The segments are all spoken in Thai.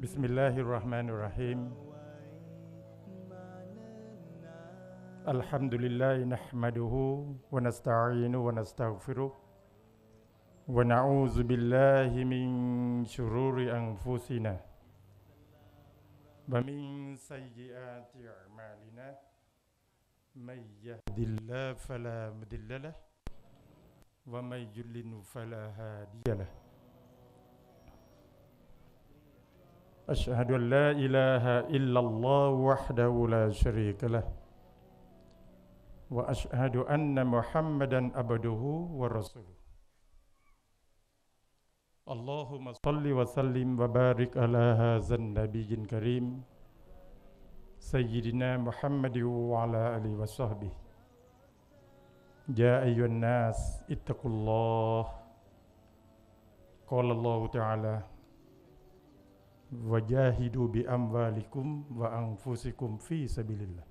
بسم الله الرحمن الرحيم. الحمد لله نحمده ونستعينه ونستغفره ونعوذ بالله من شرور أنفسنا ومن سيئات أعمالنا. من يهد الله فلا مضل له ومن يضلل فلا هادي له. أشهد أن لا إله إلا الله وحده لا شريك له وأشهد أن محمدا عبده ورسوله اللهم صل وسلم وبارك على هذا النبي الكريم سيدنا محمد وعلى آله وصحبه يا أيها الناس اتقوا الله قال الله تعالى wajahidu bi amwalikum wa anfusikum fi sabilillah.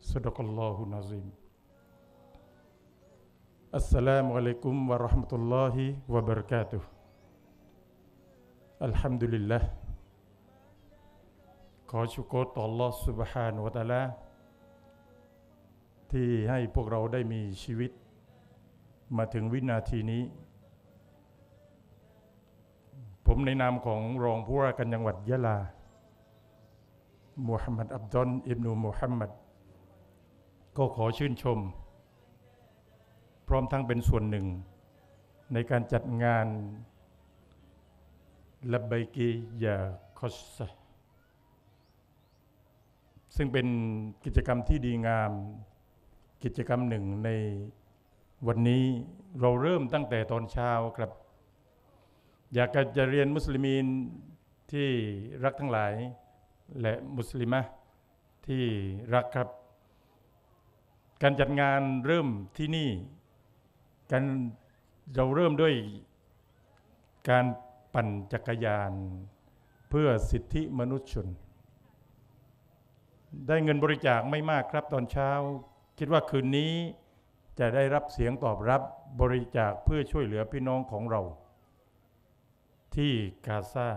Sadaqallahu nazim. Assalamualaikum warahmatullahi wabarakatuh. Alhamdulillah. ขอชูโกตอัลลอฮฺสุบฮานวะตาลาที่ให้พวกเราได้มีชีวิต มาถึงวินาทีนี้ ผมในนามของรองผู้ว่าการจังหวัดยะลามูฮัมหมัดอับดอนอิบนูมูฮัมหมัดก็ขอชื่นชม พร้อมทั้งเป็นส่วนหนึ่ง ในการจัดงานลับไบกียาคอสซึ่งเป็นกิจกรรมที่ดีงาม กิจกรรมหนึ่งในวันนี้เราเริ่มตั้งแต่ตอนเช้าครับ อยากจะเรียนมุสลิมีนที่รักทั้งหลาย และมุสลิมะที่รักครับ การจัดงานเริ่มที่นี่การเราเริ่มด้วยการปั่นจักรยาน เพื่อสิทธิมนุษยชน ได้เงินบริจาคไม่มากครับตอนเช้า คิดว่าคืนนี้จะได้รับเสียงตอบรับบริจาคเพื่อช่วยเหลือพี่น้องของเรา ที่กาซา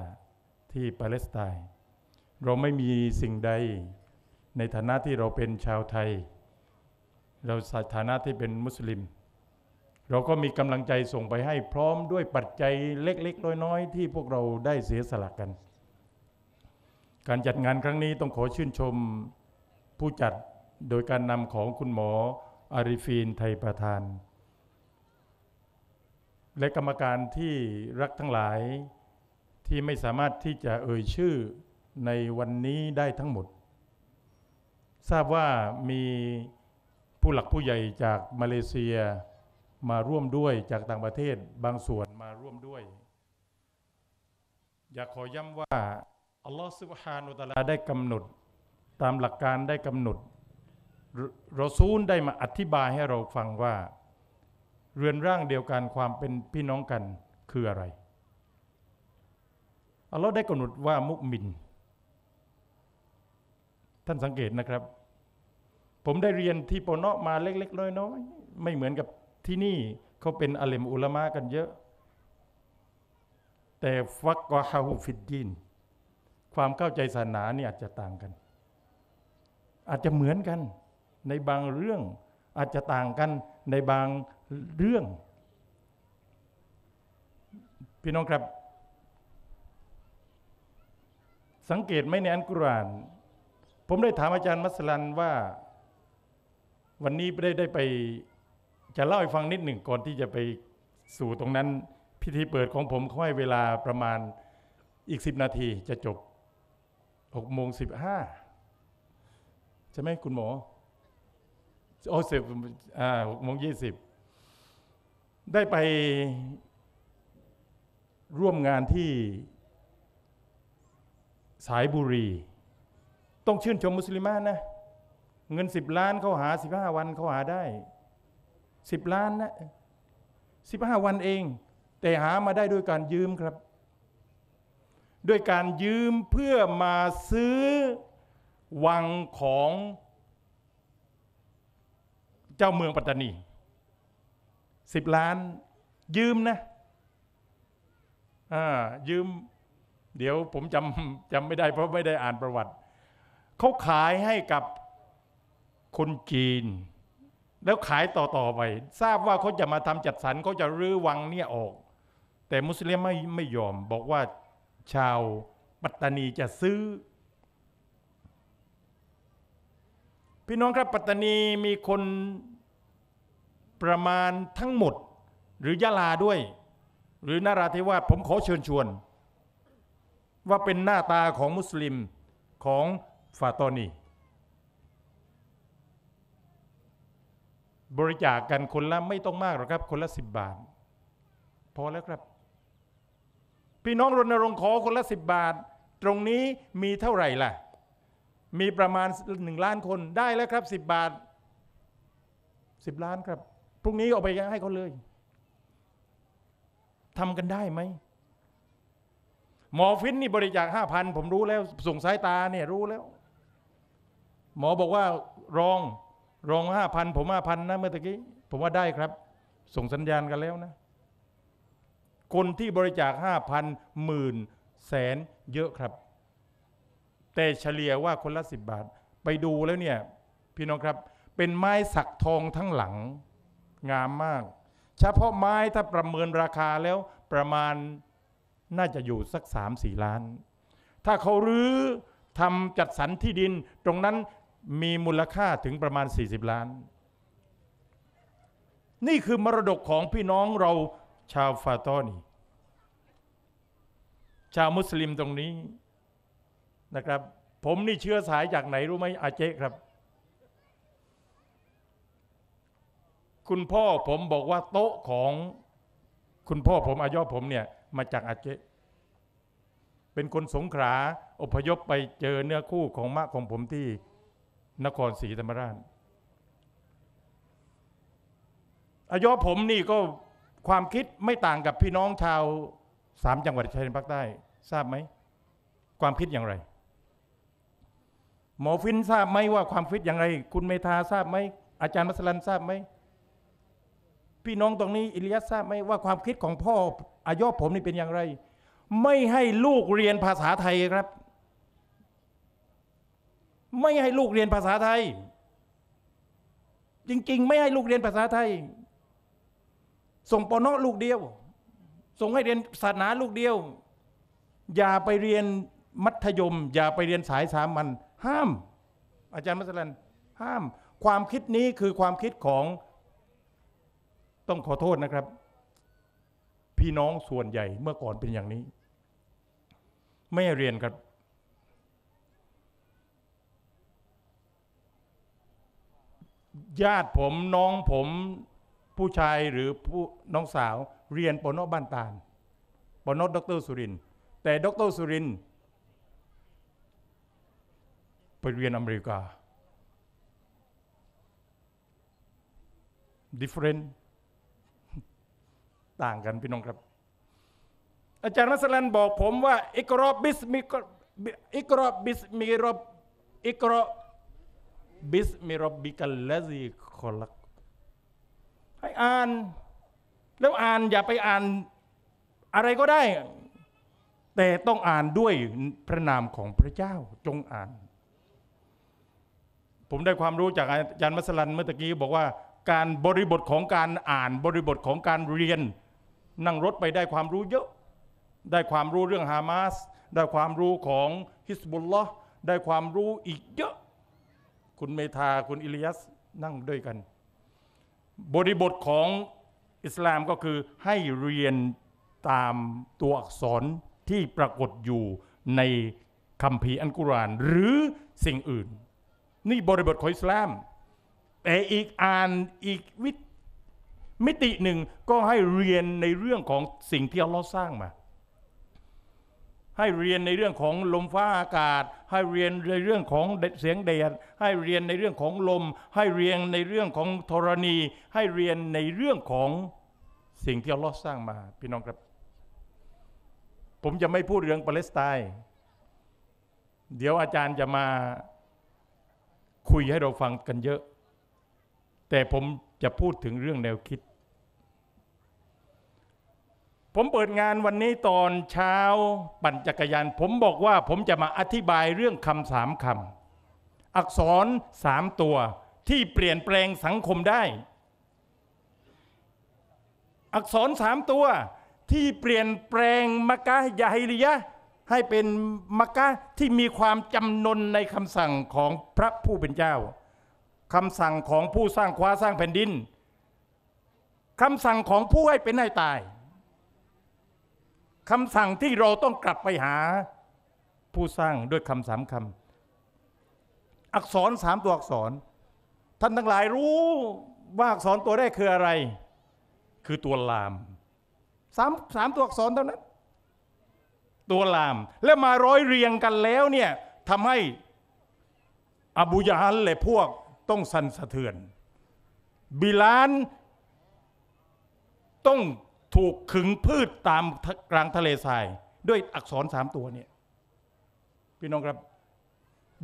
ที่ปาเลสไตน์เราไม่มีสิ่งใดในฐานะที่เราเป็นชาวไทย เราฐานะที่เป็นมุสลิม เราก็มีกำลังใจส่งไปให้พร้อมด้วยปัจจัยเล็กๆน้อยๆที่พวกเราได้เสียสละกัน การจัดงานครั้งนี้ต้องขอชื่นชมผู้จัดโดยการนำของคุณหมออาริฟีนไทยประธาน และกรรมการที่รักทั้งหลายที่ไม่สามารถที่จะเอ่ยชื่อในวันนี้ได้ทั้งหมด ทราบว่ามีผู้หลักผู้ใหญ่จากมาเลเซียมาร่วมด้วยจากต่างประเทศบางส่วนมาร่วมด้วย อยากขอย้ำว่าอัลลอฮฺซุบฮานุตะลาได้กำหนด ตามหลักการได้กำหนดรอซูลได้มาอธิบายให้เราฟังว่า เรือนร่างเดียวกันความเป็นพี่น้องกันคืออะไรอัลลอฮ์ได้กำหนดว่ามุมิน ท่านสังเกตนะครับ ผมได้เรียนที่ปนอมาเล็ก ๆ น้อยๆไม่เหมือนกับที่นี่เขาเป็นอัลมอุลามะกันเยอะ แต่ฟักกะฮาฮูฟิดดีนความเข้าใจศาสนาเนี่ยอาจจะต่างกัน อาจจะเหมือนกันในบางเรื่องอาจจะต่างกันในบาง เรื่อง พี่น้องครับ สังเกตไหมในอันกุราน ผมได้ถามอาจารย์มัสลันว่า วันนี้ได้ได้ไป จะเล่าให้ฟังนิดหนึ่งก่อนที่จะไปสู่ตรงนั้น พิธีเปิดของผมเขาให้เวลาประมาณอีกสิบนาทีจะจบหกโมงสิบห้าใช่ไหมคุณหมอโอ้สิบอ่าหกโมงยี่สิบ ได้ไปร่วมงานที่สายบุรี ต้องชื่นชมมุสลิมานนะ เงินสิบล้านเขาหาสิบห้าวันเขาหาได้สิบล้านนะสิบห้าวันเอง แต่หามาได้ด้วยการยืมครับ ด้วยการยืมเพื่อมาซื้อวังของเจ้าเมืองปัตตานี สิบล้าน ยืมนะอ่ายืม เดี๋ยวผมจำจำไม่ได้เพราะไม่ได้อ่านประวัติ เขาขายให้กับคนจีน แล้วขายต่อ ๆ ไป ทราบว่าเขาจะมาทำจัดสรรเขาจะรื้อวังเนี่ยออก แต่มุสลิมไม่ไม่ยอม บอกว่าชาวปัตตานีจะซื้อ พี่น้องครับปัตตานีมีคน ประมาณทั้งหมด หรือยะลาด้วย หรือนาราธิวาสผมขอเชิญชวน ว่าเป็นหน้าตาของมุสลิมของฟาตอนีบริจาคกันคนละไม่ต้องมากหรอกครับ คนละสิบบาท พอแล้วครับ พี่น้องรณรงค์ขอคนละสิบบาท ตรงนี้มีเท่าไหร่ล่ะ มีประมาณหนึ่งล้านคนได้แล้วครับสิบบาทสิบล้านครับ พรุ่งนี้เอาไปให้เขาเลยทำกันได้ไหมหมอฟินนี่บริจาคห้าพันผมรู้แล้วส่งสายตาเนี่ยรู้แล้ว หมอบอกว่ารองรองห้าพันผมห้าพันนะเมื่อกี้ ผมว่าได้ครับ ส่งสัญญาณกันแล้วนะ คนที่บริจาคห้าพันหมื่นแสนเยอะครับ แต่เฉลี่ยว่าคนละสิบบาท ไปดูแล้วเนี่ย พี่น้องครับ เป็นไม้สักทองทั้งหลัง งามมาก เฉพาะไม้ถ้าประเมินราคาแล้วประมาณน่าจะอยู่สักสามสี่ล้าน ถ้าเขารื้อทำจัดสรรที่ดิน ตรงนั้นมีมูลค่าถึงประมาณ 40 ล้าน นี่คือมรดกของพี่น้องเราชาวฟาตอนีชาวมุสลิมตรงนี้นะครับ ผมนี่เชื้อสายจากไหนรู้ไหมอาเจครับ คุณพ่อผมบอกว่าโต๊ะของคุณพ่อผมอายอผมเนี่ยมาจากอาเจเป็นคนสงขลาอพยพไปเจอเนื้อคู่ของมะของผมที่นครศรีธรรมราชอายอผมนี่ก็ความคิดไม่ต่างกับพี่น้องชาวสามจังหวัดชายแดนภาคใต้ ทราบไหม ความคิดอย่างไร หมอฟินทราบไหมว่าความคิดอย่างไร คุณเมธาทราบไหมอาจารย์มัสลันทราบไหม พี่น้องตรงนี้อิลิยัสทราบไหมว่าความคิดของพ่ออายอผมนี่เป็นอย่างไร ไม่ให้ลูกเรียนภาษาไทยครับ ไม่ให้ลูกเรียนภาษาไทย จริง ๆ ไม่ให้ลูกเรียนภาษาไทย ส่งปนลูกเดียว ส่งให้เรียนศาสนาลูกเดียว อย่าไปเรียนมัธยม อย่าไปเรียนสายสามัญห้าม อาจารย์มัสลันห้าม ความคิดนี้คือความคิดของ ต้องขอโทษนะครับ พี่น้องส่วนใหญ่เมื่อก่อนเป็นอย่างนี้ ไม่เรียนครับ ญาติผมน้องผมผู้ชายหรือผู้น้องสาวเรียนปนอบ้านตาลปนอดรสุริน แต่ดรสุรินไปเรียนอเมริกา different ต่างกันพี่น้องครับ อาจารย์นัสลันบอกผมว่าอิกรอบบิสมิอิกรอบบิสมิรบอิกรอบิสมิรบบิกัลลซีคอลักให้อ่าน แล้วอ่านอย่าไปอ่านอะไรก็ได้ แต่ต้องอ่านด้วยพระนามของพระเจ้าจงอ่าน ผมได้ความรู้จากอาจารย์มัสลันเมื่อกี้บอกว่าการบริบทของการอ่านบริบทของการเรียน นั่งรถไปได้ความรู้เยอะ ได้ความรู้เรื่องฮามาส ได้ความรู้ของฮิสบุลลอฮ์ได้ความรู้อีกเยอะ คุณเมธาคุณอิลิยัสนั่งด้วยกัน บริบทของอิสลามก็คือให้เรียนตามตัวอักษรที่ปรากฏอยู่ในคัมภีอันกุราน หรือสิ่งอื่น นี่บริบทของอิสลามแต่อีกอ่านอีกวิ มิติหนึ่งก็ให้เรียนในเรื่องของสิ่งที่อัลลอฮ์สร้างมา ให้เรียนในเรื่องของลมฟ้าอากาศ ให้เรียนในเรื่องของเสียงแดดให้เรียนในเรื่องของลม ให้เรียนในเรื่องของธรณี ให้เรียนในเรื่องของสิ่งที่อัลลอฮ์สร้างมาพี่น้องครับ ผมจะไม่พูดเรื่องปาเลสไตน์เดี๋ยวอาจารย์จะมาคุยให้เราฟังกันเยอะ แต่ผมจะพูดถึงเรื่องแนวคิด ผมเปิดงานวันนี้ตอนเช้าปั่นจักรยาน ผมบอกว่าผมจะมาอธิบายเรื่องคำสามคำอักษรสามตัวที่เปลี่ยนแปลงสังคมได้ อักษรสามตัวที่เปลี่ยนแปลงมักกะยาฮิลิยะให้เป็นมักกะที่มีความจำนนในคำสั่งของพระผู้เป็นเจ้าคำสั่งของผู้สร้างคว้าสร้างแผ่นดินคำสั่งของผู้ให้เป็นให้ตาย คำสั่งที่เราต้องกลับไปหาผู้สร้างด้วยคำสามคำอักษรสามตัวอักษร ท่านทั้งหลายรู้ว่าอักษรตัวแรกคืออะไร คือตัวลามสามสามตัวอักษรเท่านั้น ตัวลาม แล้วมาร้อยเรียงกันแล้วเนี่ยทำให้อบูยาฮัลและพวกต้องสั่นสะเทือน บิลานต้อง ถูกขึงพืชตามกลางทะเลทราย ด้วยอักษรสามตัวเนี่ยพี่น้องครับ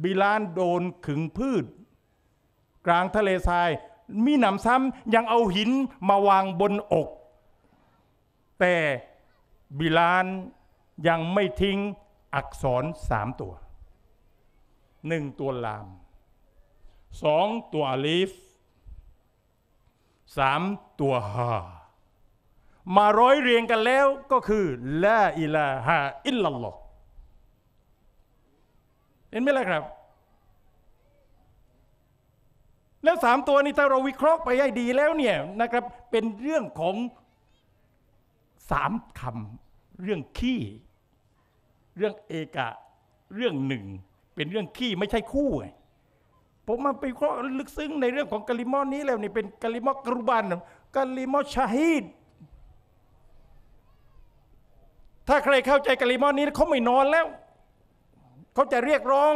บิลานโดนขึงพืช กลางทะเลทราย มีหนำซ้ำยังเอาหินมาวางบนอก แต่บิลานยังไม่ทิ้งอักษรสามตัวหนึ่งตัวลามสองตัวอลีฟสามตัวฮา มาร้อยเรียงกันแล้วก็คือละอิลาฮะอิลลัลลอฮ์เห็นไหมล่ะครับ แล้วสามตัวนี้ถ้าเราวิเคราะห์ไปให้ดีแล้วเนี่ยนะครับ เป็นเรื่องของสามคำเรื่องขี้ เรื่องเอกะ เรื่องหนึ่ง เป็นเรื่องขี้ไม่ใช่คู่ไงผมมาไปเคราะห์ลึกซึ้งในเรื่องของกะลิมอนนี้แล้วนี่เป็นกะลิมอกรุบันกะลิมอชาฮีด ถ้าใครเข้าใจกะลิมอนนี้เขาไม่นอนแล้ว เขาจะเรียกร้อง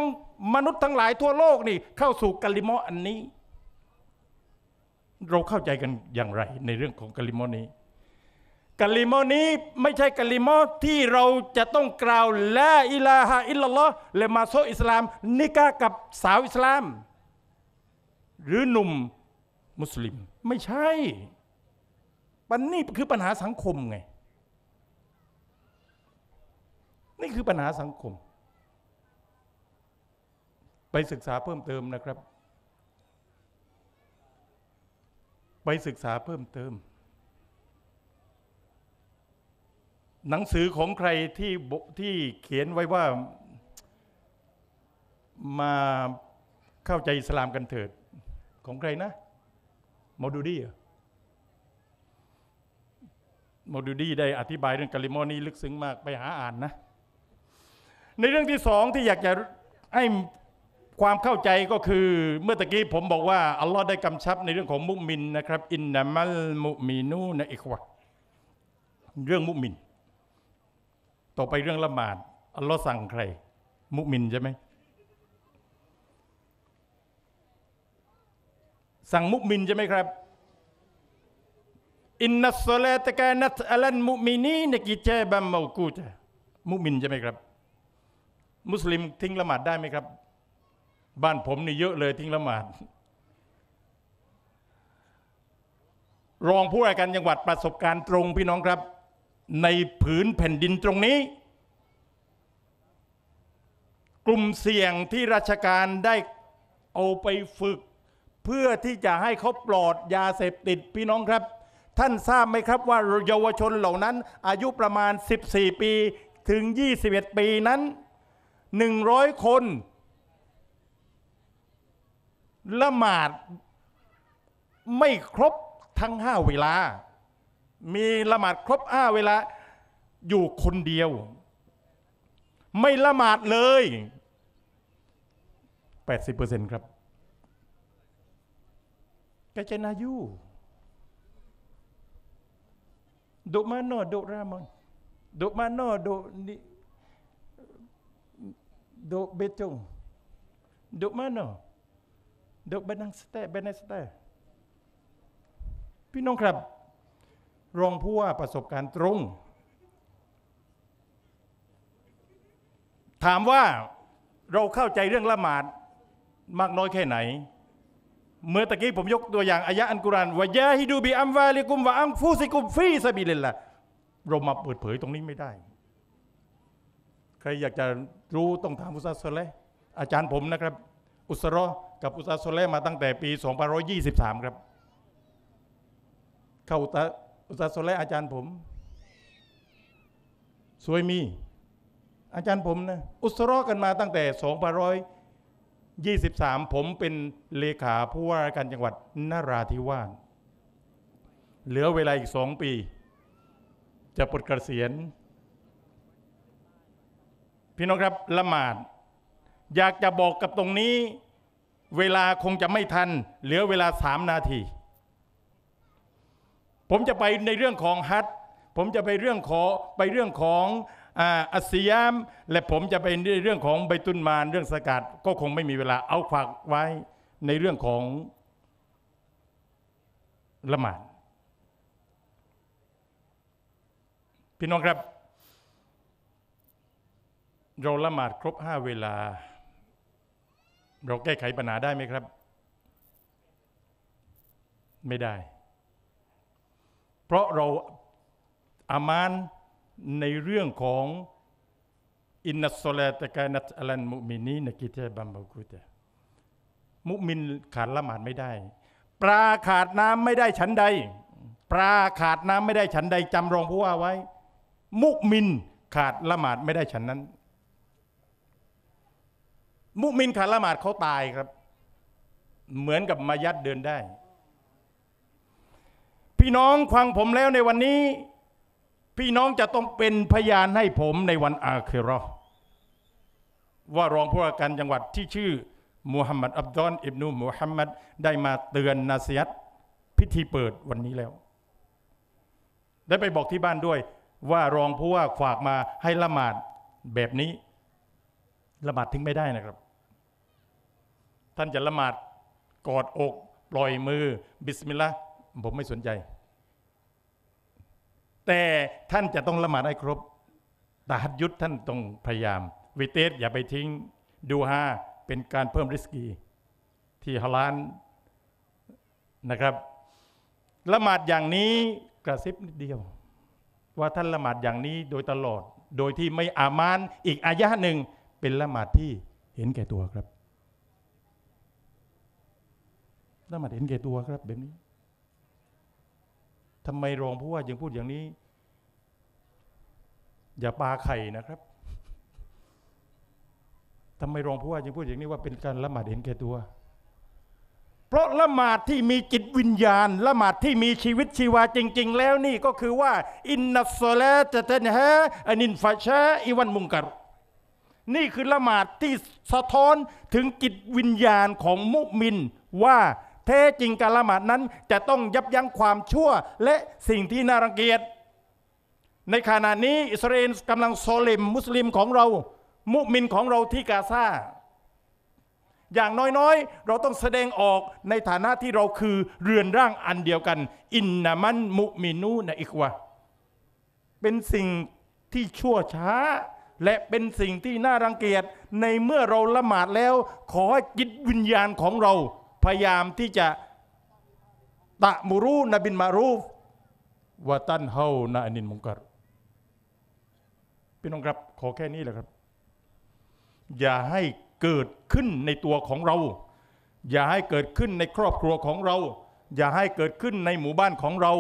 มนุษย์ทั้งหลายทั่วโลกนี่ เข้าสู่กะลิมออันนี้ เราเข้าใจกันอย่างไร ในเรื่องของกะลิมอนี้กะลิมอนี้ไม่ใช่กะลิมอที่เราจะต้องกล่าวละอิลาฮะอิลลัลลอฮ์และมาโซอิสลาม นิกากับสาวอิสลาม หรือหนุ่มมุสลิม ไม่ใช่ปัญนี่คือปัญหาสังคมไง นี่คือปัญหาสังคม ไปศึกษาเพิ่มเติมนะครับ ไปศึกษาเพิ่มเติม หนังสือของใครที่ที่เขียนไว้ว่ามาเข้าใจอิสลามกันเถิด ของใครนะมอดูดีมอดูดีได้อธิบายเรื่องกาลิมอนี้ลึกซึ้งมากไปหาอ่านนะ ในเรื่องที่สองที่อยากจะให้ความเข้าใจก็คือเมื่อตะกี้ผมบอกว่า อัลลอฮ์ได้กำชับในเรื่องของมุมินนะครับ อินนามัลมุมินูนะอิควะเรื่องมุมิน ต่อไปเรื่องละหมาด อัลลอฮ์สั่งใคร มุมินใช่ไหมสั่งมุมินใช่ไหมครับอินนัสซเลตกานัตอัลันมุมินีนกิจบัมมากูตะมุมินใช่ไหมครับ มุสลิมทิ้งละหมาดได้ไหมครับ บ้านผมนี่เยอะเลยทิ้งละหมาด รองผู้ว่าการจังหวัดประสบการณ์ตรงพี่น้องครับ ในผืนแผ่นดินตรงนี้ กลุ่มเสี่ยงที่ราชการได้เอาไปฝึก เพื่อที่จะให้เขาปลอดยาเสพติดพี่น้องครับ ท่านทราบไหมครับว่าเยาวชนเหล่านั้น อายุประมาณ 14 ปีถึง 21 ปีนั้น 100 คน ละหมาดไม่ครบทั้งห้าเวลา มีละหมาดครบห้าเวลา อยู่คนเดียว ไม่ละหมาดเลย 80%ครับกาเจนายูโดมาโนโดรามอนโดมาโนโดนิ โดเบจงโดมาโนโดบันังสเตเบเนสเตพี่น้องครับ รองผู้ว่าประสบการณ์ตรง ถามว่าเราเข้าใจเรื่องละหมาดมากน้อยแค่ไหน เมื่อตะกี้ผมยกตัวอย่างอายะอันกุรานวะยาฮิดูบิอัมวาลิกุมวะอัมฟูซิกุมฟีซาบิลิลละเรามาเปิดเผยตรงนี้ไม่ได้ ใครอยากจะ รู้ต้องถามอุตสาโซเลอาจารย์ผมนะครับ อุสรอกับอุตสาโซเลมาตั้งแต่ปี 2523 ครับ เข้าอุตสาห์อุตสาโซเลอาจารย์ผม สวยมี อาจารย์ผมนะอุสรอกันมาตั้งแต่ 2523 ผมเป็นเลขาผู้ว่าการจังหวัดนราธิวาสเหลือเวลาอีกสองปี จะปลดเกษียณ พี่น้องครับละหมาด อยากจะบอกกับตรงนี้ เวลาคงจะไม่ทัน เหลือเวลาสามนาที ผมจะไปในเรื่องของฮัทผมจะไปเรื่องของไปเรื่องของอ่าอัสซิยาม และผมจะไปในเรื่องของใบตุนมานเรื่องสกัดก็คงไม่มีเวลาเอาฝากไว้ในเรื่องของละหมาดพี่น้องครับ เราละหมาดครบห้าเวลา เราแก้ไขปัญหาได้ไหมครับ ไม่ได้ เพราะเราอามานในเรื่องของอินนัสโซลาตะกานัตอัลันมุมินีนกิเตบัมบกุตะมุมินขาดละหมาดไม่ได้ ปลาขาดน้ำไม่ได้ฉันใด ปลาขาดน้ำไม่ได้ฉันใดจำรองผู้ว่าไว้ มุมินขาดละหมาดไม่ได้ฉันนั้น มุมินขาดละหมาดเขาตายครับ เหมือนกับมายัดเดินได้ พี่น้องฟังผมแล้วในวันนี้ พี่น้องจะต้องเป็นพยานให้ผมในวันอาคิราะห์ว่ารองผู้ว่าการจังหวัดที่ชื่อมูฮัมหมัดอับดอนอิบนุมูฮัมหมัดได้มาเตือนนาซียัตพิธีเปิดวันนี้แล้ว ได้ไปบอกที่บ้านด้วย ว่ารองผู้ว่าฝากมาให้ละหมาดแบบนี้ละหมาดทิ้งไม่ได้นะครับ ท่านจะละหมาดกอดอกปล่อยมือ บิสมิลลาห์ผมไม่สนใจ แต่ท่านจะต้องละหมาดให้ครบตาฮัดยุทธท่านต้องพยายาม วิเตสอย่าไปทิ้งดูฮาเป็นการเพิ่มริสกี ที่ฮาลานนะครับละหมาดอย่างนี้กระซิบนิดเดียว ว่าท่านละหมาดอย่างนี้โดยตลอด โดยที่ไม่อามานอีกอายะหนึ่งเป็นละหมาดที่เห็นแก่ตัวครับ ละหมาดเห็นแก่ตัวครับแบบนี้ทำไมรองผู้ว่ายังพูดอย่างนี้ อย่าปาไข่นะครับทำไมรองผู้ว่ายังพูดอย่างนี้ว่าเป็นการละหมาดเห็นแก่ตัว เพราะละหมาดที่มีจิตวิญญาณ ละหมาดที่มีชีวิตชีวาจริง ๆ แล้วนี่ก็คือว่า อินนัสโซลาตะตันฮะอานินฟาชาอิวันมุงกัรนี่คือละหมาดที่สะท้อนถึงจิตวิญญาณของมุมินว่า แท้จริงการละหมาดนั้นจะต้องยับยั้งความชั่วและสิ่งที่น่ารังเกียจ ในขณะนี้อิสราเอลกำลังโซเลมมุสลิมของเรา มุมินของเราที่กาซาอย่างน้อยๆ เราต้องแสดงออกในฐานะที่เราคือเรือนร่างอันเดียวกัน อินนามันมุมินูนะอิกวะเป็นสิ่งที่ชั่วช้า และเป็นสิ่งที่น่ารังเกียจในเมื่อเราละหมาดแล้ว ขอให้จิตวิญญาณของเรา พยายามที่จะตะมุรูนบินมารูฟวะตันเฮานาอนินมุงกัรพี่น้องครับขอแค่นี้แหละครับ อย่าให้เกิดขึ้นในตัวของเรา อย่าให้เกิดขึ้นในครอบครัวของเรา อย่าให้เกิดขึ้นในหมู่บ้านของเรา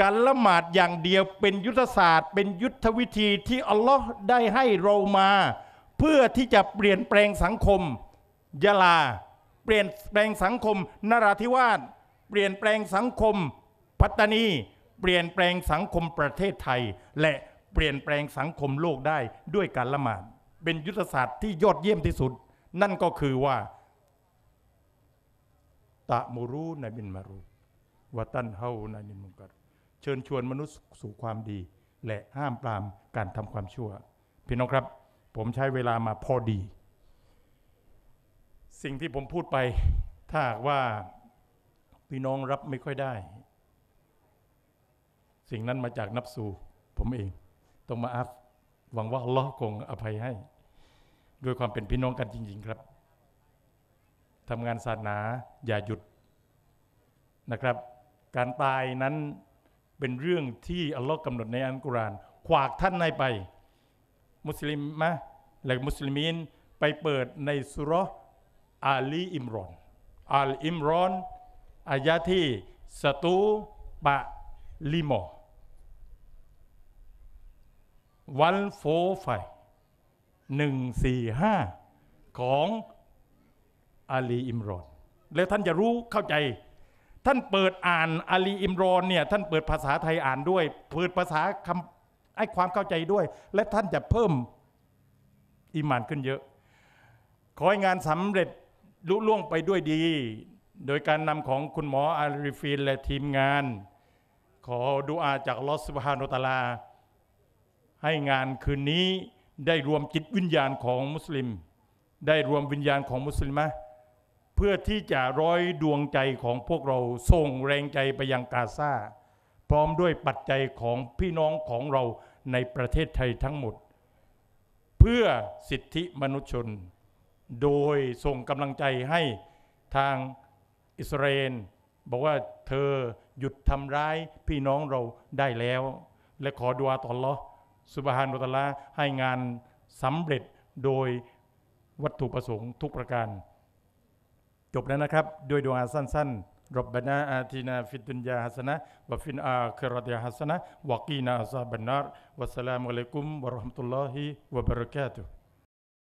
การละหมาดอย่างเดียวเป็นยุทธศาสตร์ เป็นยุทธวิธีที่อัลลอฮ์ได้ให้เรามา เพื่อที่จะเปลี่ยนแปลงสังคมยะลา ปลี่ยนแปลงสังคมนราธิวาสเปลี่ยนแปลงสังคมปัตตานี เปลี่ยนแปลงสังคมประเทศไทย และเปลี่ยนแปลงสังคมโลกได้ด้วยการละหมาดเป็นยุทธศาสตร์ที่ยอดเยี่ยมที่สุด นั่นก็คือว่าตะมูรูนบินมารูวะตันเฮานานินมุงกัรเชิญชวนมนุษย์สู่ความดี และห้ามปรามการทำความชั่ว พี่น้องครับ ผมใช้เวลามาพอดี สิ่งที่ผมพูดไป ถ้าหากว่าพี่น้องรับไม่ค่อยได้ สิ่งนั้นมาจากนับสูผมเองต้องมาอัฟหวังว่าอัลลอฮ์คงอภัยให้ ด้วยความเป็นพี่น้องกันจริง ๆ ครับทำงานศาสนาอย่าหยุดนะครับ การตายนั้นเป็นเรื่องที่อัลลอฮ์กำหนดในอัลกุรอานขวากท่านให้ไป มุสลิมมะและมุสลิมีนไปเปิดในสุรา อาลีอิมรอนอัลอิมรอนอายะที่สตูปะลิโมวันโฟไฟหนึ่งสี่ห้าของอาลีอิมรอนแล้วท่านจะรู้เข้าใจ ท่านเปิดอ่านอาลีอิมรอนเนี่ยท่านเปิดภาษาไทยอ่านด้วย เปิดภาษาคำให้ความเข้าใจด้วย และท่านจะเพิ่มอีหมานขึ้นเยอะ ขอให้งานสำเร็จ ลุล่วงไปด้วยดี โดยการนำของคุณหมออาริฟีนและทีมงาน ขอดุอาจากลอสบฮานุตาลา ให้งานคืนนี้ได้รวมจิตวิญญาณของมุสลิม ได้รวมวิญญาณของมุสลิมะเพื่อที่จะร้อยดวงใจของพวกเราส่งแรงใจไปยังกาซาพร้อมด้วยปัจจัยของพี่น้องของเราในประเทศไทยทั้งหมด เพื่อสิทธิมนุษยชน โดยส่งกำลังใจให้ทางอิสราเอลบอกว่าเธอหยุดทำร้ายพี่น้องเราได้แล้ว และขอดุอาต่อลอสุบฮานุตะลาให้งานสำเร็จโดยวัตถุประสงค์ทุกประการ จบแล้วนะครับ ด้วยดวงอาสั้นๆรับบานาอาตินาฟิดุนยาฮัสนะวะฟินอาคราติฮัสนะวะกีนาอาซาบันนารวัสสลามุอะลัยกุมวะราะห์มะตุลลอฮิวะบะเราะกาตุฮ์